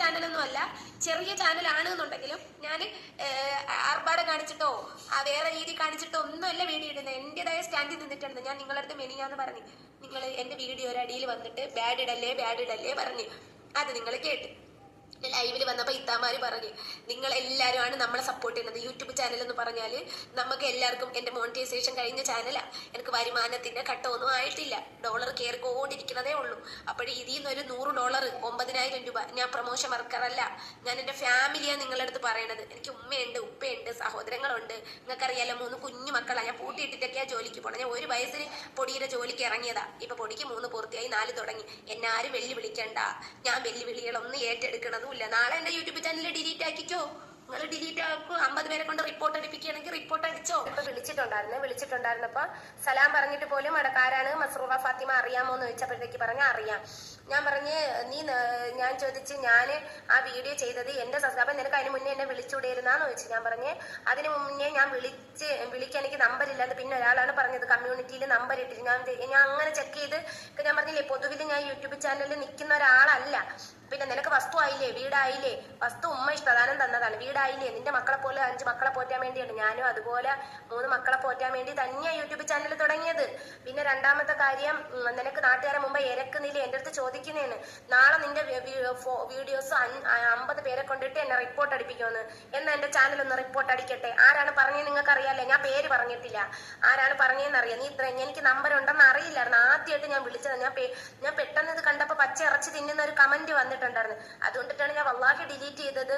ചാനലൊന്നും അല്ല ചെറിയ ചാനലാണ് എന്നുണ്ടെങ്കിലും ഞാൻ ആർഭാട കാണിച്ചിട്ടോ ആ വേറെ രീതി കാണിച്ചിട്ടോ ഒന്നുമല്ല വീഡിയോ ഇടുന്നത്. എന്റെതായ സ്റ്റാൻഡിൽ നിന്നിട്ടുണ്ട്. ഞാൻ നിങ്ങളുടെ അടുത്ത് മെനിയാന്ന് പറഞ്ഞു. നിങ്ങൾ എന്റെ വീഡിയോ ഒരു അടിയിൽ വന്നിട്ട് ബാഡ് ഇടല്ലേ ബാഡ് ഇടല്ലേ പറഞ്ഞു. അത് നിങ്ങൾ കേട്ട്. ലൈവിൽ വന്നപ്പോൾ ഇത്താമാര് പറഞ്ഞു നിങ്ങൾ എല്ലാവരുമാണ് നമ്മളെ സപ്പോർട്ട് ചെയ്യുന്നത്. യൂട്യൂബ് ചാനൽ എന്ന് പറഞ്ഞാൽ നമുക്ക് എല്ലാവർക്കും എന്റെ മോണിറ്റൈസേഷൻ കഴിഞ്ഞ ചാനലാണ് എനിക്ക് വരുമാനത്തിന്റെ ഘട്ടമൊന്നും ആയിട്ടില്ല. ഡോളർ കയറിക്കൊണ്ടിരിക്കുന്നതേ ഉള്ളൂ. അപ്പോൾ ഇതിൽ നിന്ന് ഒരു നൂറ് ഡോളർ ഒമ്പതിനായിരം രൂപ ഞാൻ പ്രൊമോഷൻ വർക്കറല്ല ഞാൻ എന്റെ ഫാമിലിയാണ് നിങ്ങളുടെ അടുത്ത് പറയണത്. എനിക്ക് ഉമ്മയുണ്ട് ഉപ്പയുണ്ട് സഹോദരങ്ങളുണ്ട്. നിങ്ങൾക്കറിയാലോ മൂന്ന് കുഞ്ഞു മക്കളാണ് ഞാൻ പൂട്ടിയിട്ടിട്ടൊക്കെയാണ് ജോലിക്ക് പോകണം ഞാൻ ഒരു വയസ്സിന് പൊടിയുടെ ജോലിക്ക് ഇറങ്ങിയതാ. ഇപ്പൊ പൊടിക്ക് മൂന്ന് പൂർത്തിയായി നാല് തുടങ്ങി. എന്നെ ആരും വെല്ലുവിളിക്കണ്ട. ഞാൻ വെല്ലുവിളികളൊന്നും ഏറ്റെടുക്കണതുമില്ല നാളെ എന്റെ യൂട്യൂബ് ചാനൽ ഡിലീറ്റ് ആക്കിക്കോ. നിങ്ങൾ ഡിലീറ്റ് ആക്കും. അമ്പത് പേരെ കൊണ്ട് റിപ്പോർട്ട് അടിപ്പിക്കുകയാണെങ്കിൽ റിപ്പോർട്ട് അടിച്ചോ. വിളിച്ചിട്ടുണ്ടായിരുന്നു. വിളിച്ചിട്ടുണ്ടായിരുന്നപ്പോ സലാം പറഞ്ഞിട്ട് പോലും അടക്കാരാണ് മസ്റൂറ ഫാത്തിമ അറിയാമോ എന്ന് ചോദിച്ചപ്പോഴത്തേക്ക് പറഞ്ഞ അറിയാം. ഞാൻ പറഞ്ഞ് നീ ഞാൻ ചോദിച്ച് ഞാൻ ആ വീഡിയോ ചെയ്തത് എന്റെ സബ്സ്ക്രൈബർ നിനക്ക് അതിന് മുന്നേ എന്നെ വിളിച്ചുകൂടിയിരുന്നാന്ന് ചോദിച്ചു. ഞാൻ പറഞ്ഞ് അതിന് മുന്നേ ഞാൻ വിളിച്ച് വിളിക്കാൻ എനിക്ക് നമ്പർ ഇല്ലാതെ പിന്നെ ഒരാളാണ് പറഞ്ഞത്. കമ്മ്യൂണിറ്റിയിൽ നമ്പർ ഇട്ടിട്ട് ഞാൻ ഞാൻ അങ്ങനെ ചെക്ക് ചെയ്ത് ഞാൻ പറഞ്ഞില്ലേ പൊതുവിൽ ഞാൻ യൂട്യൂബ് ചാനലിൽ നിൽക്കുന്ന ഒരാളല്ല. പിന്നെ നിനക്ക് വസ്തു ആയില്ലേ? വീടായില്ലേ? വസ്തു ഉമ്മ ഇഷ്ടദാനം തന്നതാണ്. വീടായില്ലേ? നിന്റെ മക്കളെ പോലെ അഞ്ച് മക്കളെ പോറ്റാൻ വേണ്ടിയാണ് ഞാനും അതുപോലെ മൂന്ന് മക്കളെ പോറ്റാൻ വേണ്ടി തന്നെയാണ് യൂട്യൂബ് ചാനൽ തുടങ്ങിയത്. പിന്നെ രണ്ടാമത്തെ കാര്യം നിനക്ക് നാട്ടുകാരെ മുമ്പ് ഇരക്കുന്നില്ല എന്റെ അടുത്ത് ചോദിക്കുന്നതാണ്. നാളെ നിന്റെ വീഡിയോസ് അമ്പത് പേരെ കൊണ്ടിട്ട് എന്നെ റിപ്പോർട്ട് അടിപ്പിക്കുമെന്ന്. എന്നാ എന്റെ ചാനൽ ഒന്ന് റിപ്പോർട്ട് അടിക്കട്ടെ? ആരാണ് പറഞ്ഞത് നിങ്ങൾക്ക് അറിയാലേ ഞാൻ പേര് പറഞ്ഞിട്ടില്ല. ആരാണ് പറഞ്ഞതെന്ന് അറിയാം. നീ ഇത്ര എനിക്ക് നമ്പർ ഉണ്ടെന്ന് അറിയില്ലായിരുന്നു. ആദ്യമായിട്ട് ഞാൻ വിളിച്ചത്. ഞാൻ ഞാൻ പെട്ടെന്ന് ഇത് കണ്ടപ്പോൾ പച്ച ഇറച്ചി തിന്നുന്ന ഒരു കമന്റ് വന്നിട്ടുണ്ടായിരുന്നു. അതുകൊണ്ടിട്ടാണ് ഞാൻ വല്ലാഹി ഡിലീറ്റ് ചെയ്തത്.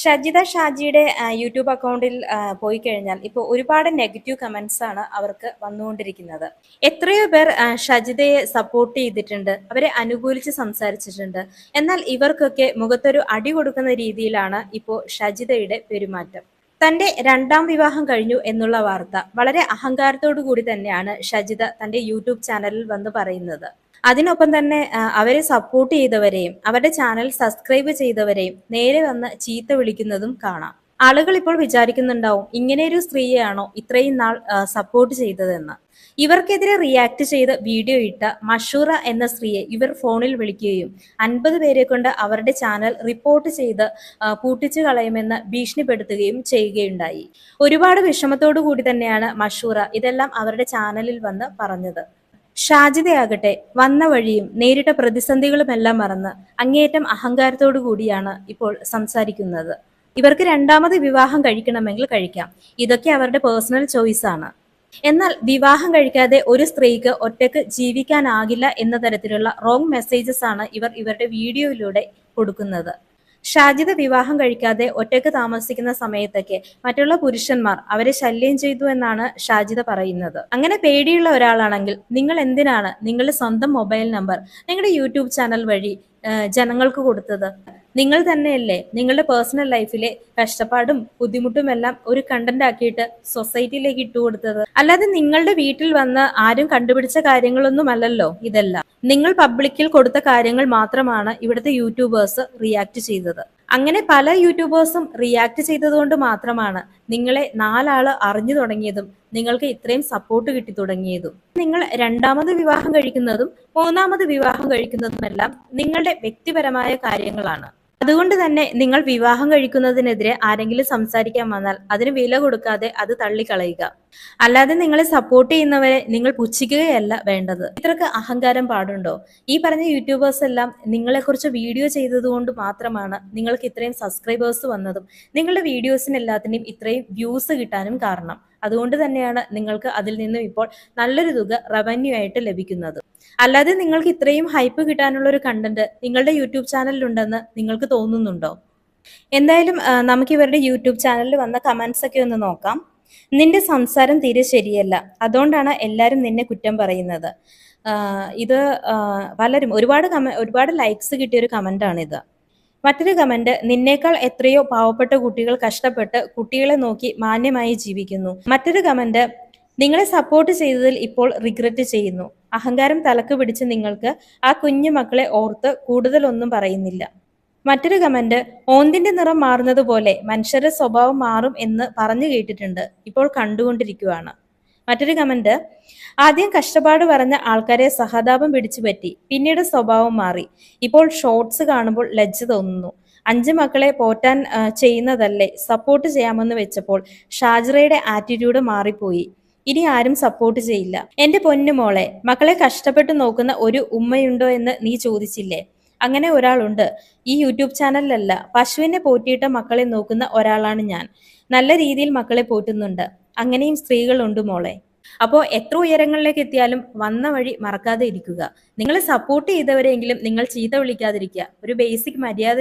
ഷജിത ഷാജിയുടെ യൂട്യൂബ് അക്കൗണ്ടിൽ പോയി കഴിഞ്ഞാൽ ഇപ്പോൾ ഒരുപാട് നെഗറ്റീവ് കമന്റ്സ് ആണ് അവർക്ക് വന്നുകൊണ്ടിരിക്കുന്നത്. എത്രയോ പേർ ഷജിതയെ സപ്പോർട്ട് ചെയ്തിട്ടുണ്ട് അവരെ അനുകൂലിച്ച് സംസാരിച്ചിട്ടുണ്ട്. എന്നാൽ ഇവർക്കൊക്കെ മുഖത്തൊരു അടി കൊടുക്കുന്ന രീതിയിലാണ് ഇപ്പോൾ ഷജിതയുടെ പെരുമാറ്റം. തന്റെ രണ്ടാം വിവാഹം കഴിഞ്ഞു എന്നുള്ള വാർത്ത വളരെ അഹങ്കാരത്തോടു കൂടി തന്നെയാണ് ഷജിത തന്റെ യൂട്യൂബ് ചാനലിൽ വന്ന് പറയുന്നത്. അതിനൊപ്പം തന്നെ അവരെ സപ്പോർട്ട് ചെയ്തവരെയും അവരുടെ ചാനൽ സബ്സ്ക്രൈബ് ചെയ്തവരെയും നേരെ വന്ന് ചീത്ത വിളിക്കുന്നതും കാണാം. ആളുകൾ ഇപ്പോൾ വിചാരിക്കുന്നുണ്ടാവും ഇങ്ങനെയൊരു സ്ത്രീയാണോ ഇത്രയും നാൾ സപ്പോർട്ട് ചെയ്തതെന്ന്. ഇവർക്കെതിരെ റിയാക്ട് ചെയ്ത് വീഡിയോ ഇട്ട മഷൂറ എന്ന സ്ത്രീയെ ഇവർ ഫോണിൽ വിളിക്കുകയും അൻപത് പേരെ കൊണ്ട് അവരുടെ ചാനൽ റിപ്പോർട്ട് ചെയ്ത് പൂട്ടിച്ചു കളയുമെന്ന് ഭീഷണിപ്പെടുത്തുകയും ചെയ്യുകയുണ്ടായി. ഒരുപാട് വിഷമത്തോടു കൂടി തന്നെയാണ് മഷൂറ ഇതെല്ലാം അവരുടെ ചാനലിൽ വന്ന് പറഞ്ഞത്. ഷാജിദയാകട്ടെ വന്ന വഴിയും നേരിട്ട പ്രതിസന്ധികളുമെല്ലാം മറന്ന് അങ്ങേയറ്റം അഹങ്കാരത്തോടു കൂടിയാണ് ഇപ്പോൾ സംസാരിക്കുന്നത്. ഇവർക്ക് രണ്ടാമത് വിവാഹം കഴിക്കണമെങ്കിൽ കഴിക്കാം. ഇതൊക്കെ അവരുടെ പേഴ്സണൽ ചോയ്സ് ആണ്. എന്നാൽ വിവാഹം കഴിക്കാതെ ഒരു സ്ത്രീക്ക് ഒറ്റയ്ക്ക് ജീവിക്കാനാകില്ല എന്ന തരത്തിലുള്ള റോങ് മെസ്സേജസ് ആണ് ഇവർ ഇവരുടെ വീഡിയോയിലൂടെ കൊടുക്കുന്നത്. ഷാജിദ വിവാഹം കഴിക്കാതെ ഒറ്റയ്ക്ക് താമസിക്കുന്ന സമയത്തൊക്കെ മറ്റുള്ള പുരുഷന്മാർ അവരെ ശല്യം ചെയ്തു എന്നാണ് ഷാജിദ പറയുന്നത്. അങ്ങനെ പേടിയുള്ള ഒരാളാണെങ്കിൽ നിങ്ങൾ എന്തിനാണ്? നിങ്ങളുടെ സ്വന്തം മൊബൈൽ നമ്പർ നിങ്ങളുടെ യൂട്യൂബ് ചാനൽ വഴി ജനങ്ങൾക്ക് കൊടുത്തത്. നിങ്ങൾ തന്നെയല്ലേ നിങ്ങളുടെ പേഴ്സണൽ ലൈഫിലെ കഷ്ടപ്പാടും ബുദ്ധിമുട്ടും എല്ലാം ഒരു കണ്ടന്റ് ആക്കിയിട്ട് സൊസൈറ്റിയിലേക്ക് ഇട്ടു ഇട്ടുകൊടുത്തത് അല്ലാതെ നിങ്ങളുടെ വീട്ടിൽ വന്ന് ആരും കണ്ടുപിടിച്ച കാര്യങ്ങളൊന്നും അല്ലല്ലോ ഇതെല്ലാം. നിങ്ങൾ പബ്ലിക്കിൽ കൊടുത്ത കാര്യങ്ങൾ മാത്രമാണ് ഇവിടുത്തെ യൂട്യൂബേഴ്സ് റിയാക്ട് ചെയ്തത്. അങ്ങനെ പല യൂട്യൂബേഴ്സും റിയാക്ട് ചെയ്തതുകൊണ്ട് മാത്രമാണ് നിങ്ങളെ നാലാൾ അറിഞ്ഞു തുടങ്ങിയതും നിങ്ങൾക്ക് ഇത്രയും സപ്പോർട്ട് കിട്ടി തുടങ്ങിയതും. നിങ്ങൾ രണ്ടാമത് വിവാഹം കഴിക്കുന്നതും മൂന്നാമത് വിവാഹം കഴിക്കുന്നതുമെല്ലാം നിങ്ങളുടെ വ്യക്തിപരമായ കാര്യങ്ങളാണ്. അതുകൊണ്ട് തന്നെ നിങ്ങൾ വിവാഹം കഴിക്കുന്നതിനെതിരെ ആരെങ്കിലും സംസാരിക്കാൻ വന്നാൽ അതിന് വില കൊടുക്കാതെ അത് തള്ളിക്കളയുക. അല്ലാതെ നിങ്ങളെ സപ്പോർട്ട് ചെയ്യുന്നവരെ നിങ്ങൾ പുച്ഛിക്കുകയല്ല വേണ്ടത്. ഇത്രക്ക് അഹങ്കാരം പാടുണ്ടോ? ഈ പറഞ്ഞ യൂട്യൂബേഴ്സ് എല്ലാം നിങ്ങളെക്കുറിച്ച് വീഡിയോ ചെയ്തതുകൊണ്ട് മാത്രമാണ് നിങ്ങൾക്ക് ഇത്രയും സബ്സ്ക്രൈബേഴ്സ് വന്നതും നിങ്ങളുടെ വീഡിയോസിന് എല്ലാത്തിനും ഇത്രയും വ്യൂസ് കിട്ടാനും കാരണം. അതുകൊണ്ട് തന്നെയാണ് നിങ്ങൾക്ക് അതിൽ നിന്നും ഇപ്പോൾ നല്ലൊരു തുക റവന്യൂ ആയിട്ട് ലഭിക്കുന്നത്. അല്ലാതെ നിങ്ങൾക്ക് ഇത്രയും ഹൈപ്പ് കിട്ടാനുള്ള ഒരു കണ്ടന്റ് നിങ്ങളുടെ യൂട്യൂബ് ചാനലിലുണ്ടെന്ന് നിങ്ങൾക്ക് തോന്നുന്നുണ്ടോ? എന്തായാലും നമുക്ക് ഇവരുടെ യൂട്യൂബ് ചാനലിൽ വന്ന കമന്റ്സ് ഒക്കെ ഒന്ന് നോക്കാം. നിന്റെ സംസാരം തീരെ ശരിയല്ല. അതുകൊണ്ടാണ് എല്ലാവരും നിന്നെ കുറ്റം പറയുന്നത്. ഇത് പലരും ഒരുപാട് കമ ഒരുപാട് ലൈക്സ് കിട്ടിയ ഒരു കമന്റ് ആണിത്. മറ്റൊരു കമന്റ് നിന്നേക്കാൾ എത്രയോ പാവപ്പെട്ട കുട്ടികൾ കഷ്ടപ്പെട്ട് കുട്ടികളെ നോക്കി മാന്യമായി ജീവിക്കുന്നു. മറ്റൊരു കമന്റ് നിങ്ങളെ സപ്പോർട്ട് ചെയ്തതിൽ ഇപ്പോൾ റിഗ്രറ്റ് ചെയ്യുന്നു. അഹങ്കാരം തലക്ക് പിടിച്ച് നിങ്ങൾക്ക് ആ കുഞ്ഞു മക്കളെ ഓർത്ത് കൂടുതലൊന്നും പറയുന്നില്ല. മറ്റൊരു കമന്റ് ഓന്തിന്റെ നിറം മാറുന്നത് പോലെ മനുഷ്യരുടെ സ്വഭാവം മാറും എന്ന് പറഞ്ഞു കേട്ടിട്ടുണ്ട്. ഇപ്പോൾ കണ്ടുകൊണ്ടിരിക്കുകയാണ് മറ്റൊരു കമന്റ് ആദ്യം കഷ്ടപ്പാട് പറഞ്ഞ ആൾക്കാരെ സഹതാപം പിടിച്ചു പറ്റി. പിന്നീട് സ്വഭാവം മാറി. ഇപ്പോൾ ഷോർട്സ് കാണുമ്പോൾ ലജ്ജ തോന്നുന്നു. അഞ്ച് മക്കളെ പോറ്റാൻ ചെയ്യുന്നതല്ലേ? സപ്പോർട്ട് ചെയ്യാമെന്ന് വെച്ചപ്പോൾ ഷാജറയുടെ ആറ്റിറ്റ്യൂഡ് മാറിപ്പോയി. ഇനി ആരും സപ്പോർട്ട് ചെയ്യില്ല. എന്റെ പൊന്നു മോളെ മക്കളെ കഷ്ടപ്പെട്ട് നോക്കുന്ന ഒരു ഉമ്മയുണ്ടോ എന്ന് നീ ചോദിച്ചില്ലേ? അങ്ങനെ ഒരാളുണ്ട്. ഈ യൂട്യൂബ് ചാനലിലല്ല. പശുവിനെ പോറ്റിയിട്ട് മക്കളെ നോക്കുന്ന ഒരാളാണ് ഞാൻ. നല്ല രീതിയിൽ മക്കളെ പോറ്റുന്നുണ്ട്. അങ്ങനെയും സ്ത്രീകളുണ്ട് മോളെ. അപ്പോൾ എത്ര ഉയരങ്ങളിലേക്ക് എത്തിയാലും വന്ന വഴി മറക്കാതെ ഇരിക്കുക. നിങ്ങൾ സപ്പോർട്ട് ചെയ്തവരെങ്കിലും നിങ്ങൾ ചീത്ത വിളിക്കാതിരിക്കുക. ഒരു ബേസിക് മര്യാദ